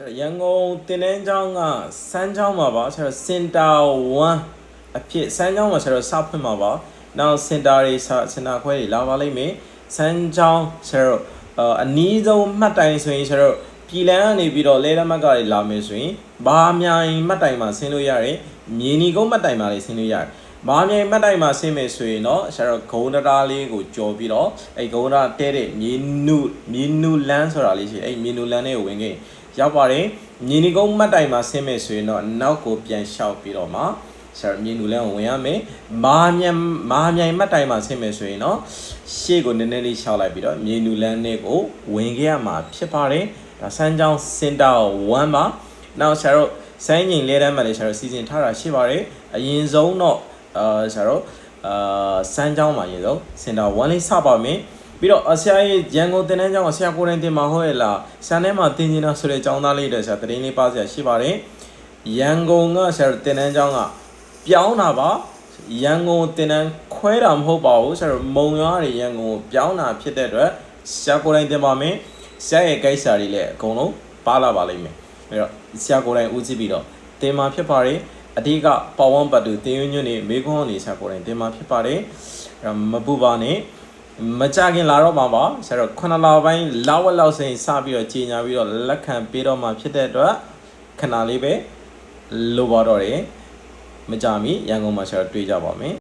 ဆရာရန်ကုန်တင်တန်းကျောင်းကစမ်းကျောင်းမှာပါဆရာစင်တာ1အဖြစ်စမ်းကျောင်းမှာဆရာစဖွင့်မှာပါနောက်စင်တာတွေစင်တာခွဲတွေလာပါလိမ့်မယ်စမ်းကျောင်းဆရာအနီးဆုံးမှတ်တိုင်ဆိုရင်ဆရာပြည်လန်းကနေပြီးတော့လဲလက်မှတ်ကတွေလာမယ်ဆိုရင်ဘာမြိုင်မှတ်တိုင်မှာဆင်းလို့ရတယ်မြေနီကုန်းမှတ်တိုင်မှာလည်းဆင်းလို့ရတယ်ဘာမြိုင်မှတ်တိုင်မှာဆင်းမယ်ဆိုရင်တော့ဆရာတို့ဂုံးတရားလေးကိုကြော်ပြီးတော့အဲ့ဂုံးတရားတဲတဲ့မြေနုမြေနုလန်းဆိုတာလေးရှိတယ်အဲ့မြေနုလန်းလေးကိုဝင်ခဲ့ ရောက်ပါတယ်မြေနီကုန်းမှတ်တိုင်မှာဆင်းမယ်ဆိုရင်တော့နောက်ကိုပြန်လျှောက်ပြီးတော့မှဆရာမြေနုလန်းကိုဝင်ရမယ်မာမြိုင်မာမြိုင်မှတ်တိုင်မှာဆင်းမယ်ဆိုရင်တော့ရှေ့ကိုနည်းနည်းလေးလျှောက်လိုက်ပြီးတော့မြေနုလန်းလေးကိုဝင်ခဲ့ရမှာဖြစ်ပါတယ်ဒါစမ်းချောင်းစင်တာ1ပါနောက်ဆရာတို့ဆိုင်းငိန်လဲတန်းမှာလည်းဆရာတို့စီစဉ်ထားတာရှိပါတယ်အရင်ဆုံးတော့အာဆရာတို့အာစမ်းချောင်းမှာအရင်ဆုံးစင်တာ1လေးစပါမယ် ပြီးတော့အဆရာရဲ့ရန်ကုန်တင်တန်းကျောင်းကဆရာကိုယ်တိုင်တင်မှာဟုတ်ရဲ့လားဆန်ထဲမှာတင်နေတာဆိုတဲ့ကျောင်းသားလေးတွေဆရာတရင်လေးပါဆရာရှိပါတယ်ရန်ကုန်ကဆရာတို့တင်တန်းကျောင်းကပြောင်းတာပါရန်ကုန်တင်တန်းခွဲတာမဟုတ်ပါဘူးဆရာတို့မုံရွာတွေရန်ကုန်ကိုပြောင်းတာဖြစ်တဲ့အတွက်ဆရာကိုယ်တိုင်တင်ပါမယ်ဆရာရဲ့ကိစ္စတွေလည်းအကုန်လုံးပါလာပါလိမ့်မယ်အဲ့တော့ဆရာကိုယ်တိုင်ဦးစီးပြီးတော့တင်မှာဖြစ်ပါတယ်အဓိကပဝန်းပတ်တူတင်ရွညွန့်နေမေခွန်းနေဆရာကိုယ်တိုင်တင်မှာဖြစ်ပါတယ်အဲ့တော့မပူပါနဲ့ မကြခင်လာတော့မှာပါဆရာတော့ခုနလပိုင်းလောက်ဝက်လောက်စိန်စပြီးတော့ကြီးညာပြီးတော့လက်ခံပေးတော့မှာဖြစ်တဲ့အတွက်ခဏလေးပဲလိုပါတော့တယ်မကြမီရန်ကုန်မှာဆရာတွေ့ကြပါမယ်